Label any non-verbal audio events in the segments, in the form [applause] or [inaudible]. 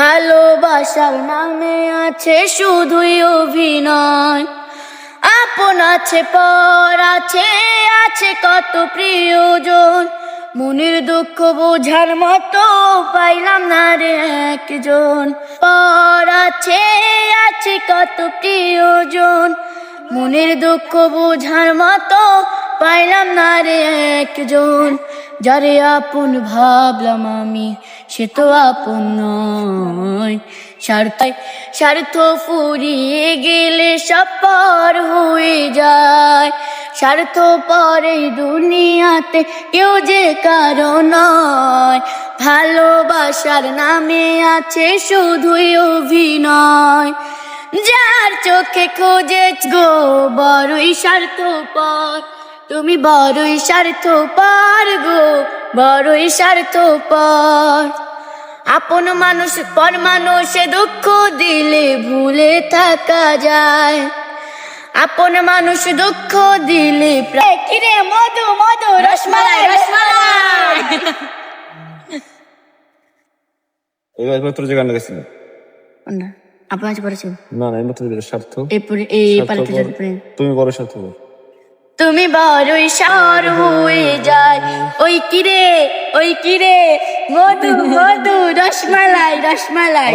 ভালোবাসার নামে আছে শুধুই অভিনয়। আপন আছে, পর আছে আছে কত প্রিয়জন। মনের দুঃখ বোঝার মতো পাইলাম না রে একজন। পর আছে আছে কত প্রিয়জন। মনের দুঃখ বোঝার মতো পাইলাম না রে একজন। যারে আপন ভাবলাম আমি, সে তো আপন নয়। স্বার্থ স্বার্থ ফুরিয়ে গেলে সব পার হয়ে যায়। স্বার্থ পরে দুনিয়াতে কেউ যে কারও নয়। ভালোবাসার নামে আছে শুধুই অভিনয়। যার চোখে খোঁজে গো, বড়ই স্বার্থ পর তুমি বড়ই স্বার্থ পার গো বড়ই স্বার্থ পর আপন মানুষ পর মানুষে দুঃখ দিলে ভুলে থাকা যায়। আপন মানুষ দুঃখ দিলে কিরে মধু মধু রসমালাই রসমালাই। এবার মাত্র যে গানটা গেছিল। আপনার কাছে না না এই মাত্র স্বার্থ। এই। তুমি বড় স্বার্থ তুমি বড়ই সার হয়ে যায়। ওই কিরে ওই কিরে মধু মধু রসমালাই রসমালাই।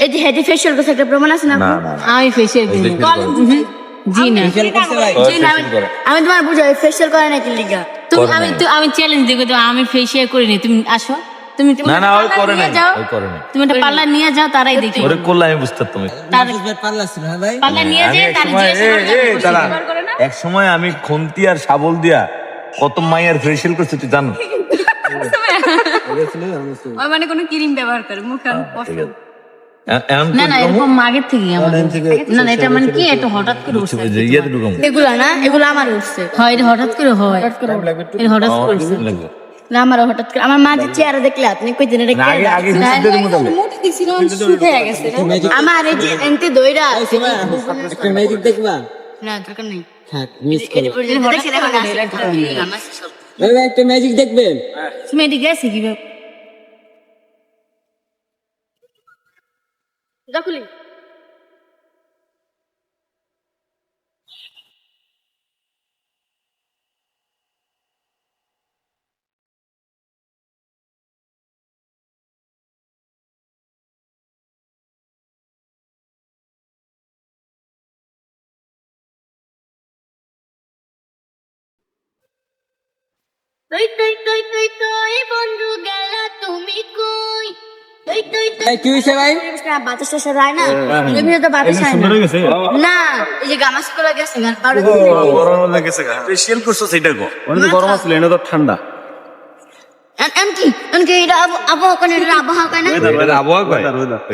এই যে হেডি ফেশিয়াল করছে একটা প্রমাণ আছে না আমি ফেসিয়াল করি জি না। আমি- তোমার বুঝাই ফেশিয়াল করে নাকি লিগা? তুমি আমি আমি চ্যালেঞ্জ তো আমি ফেসিয়াল করিনি। তুমি আসো। তুমি না না ওই করে যাও। ওই করে নাই। তুমি একটা পার্লার নিয়ে যাও তারাই দেখি ওরে করলে আমি বুঝতে তুমি তার পাল্লা ছিল হ্যাঁ ভাই? পার্লার নিয়ে তার এক সময় আমি খুন্তি আর শাবল দিয়া কত মাইয়ার ফেসিয়াল করছে তুই জানো? [laughs] ওই মানে কোনো ক্রিম ব্যবহার করে মুখে আর না না এরকম আগের থেকে না না এটা মানে কি এটা হঠাৎ করে উঠছে। এগুলা না এগুলো আমার উঠছে। হয় এটা হঠাৎ করে হয়। হঠাৎ করে। না আমার হঠাৎ করে আমার মা যে চেহারা দেখলে আপনি কই দিন এটা না, আগে আগে ফেসিয়াল দিয়ে আমার এই যে এনতে দইরা একটা ম্যাজিক দেখবা? না দরকার নেই। থাক মিস করো। ভাই একটা ম্যাজিক দেখবেন তুমি এদিকে গেছে কি ব্যাপার? দেখুলি তুই তুই তুই তুই তুই বন্ধু গেলা তুমি কই? তুই তুই তুই ভাই কি হয়েছে ভাই? বাতাস টাতাস হয় না? এমনি তো বাতাস হয় না? না এই যে গামাস করে গেছে গান পাউডার গরম হয়ে গা। ফেসিয়াল করছ সেটা গো অনেক গরম আসলে এটা তো ঠান্ডা এমকি এমকি এটা আবহাওয়া কোন এটা আবহাওয়া কোন এটা আবহাওয়া কয়।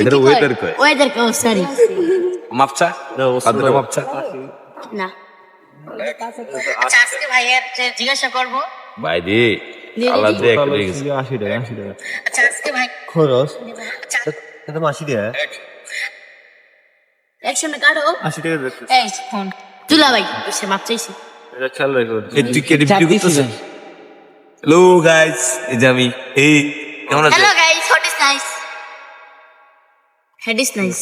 এটা ওয়েদার কয়? ওয়েদার কো সরি মাপচা? পাদরে মাপচা? না। আচ্ছা আজকে ভাইয়ের জিজ্ঞাসা করব ভাই দি আল্লাহ দে একটা হয়ে গেছে আশি টাকা আশি টাকা। আচ্ছা আজকে ভাই খরচ? আচ্ছা। এটা আশি টাকা। একশনে কাটো। আশি টাকা এই ফোন। তুলা ভাই সে মাপ চাইছি। এটা খেয়াল রাখো। তুই কে রিভিউ করতেছিস হ্যালো গাইস এই যে আমি। এই কেমন আছো? Hello guys what is nice head is nice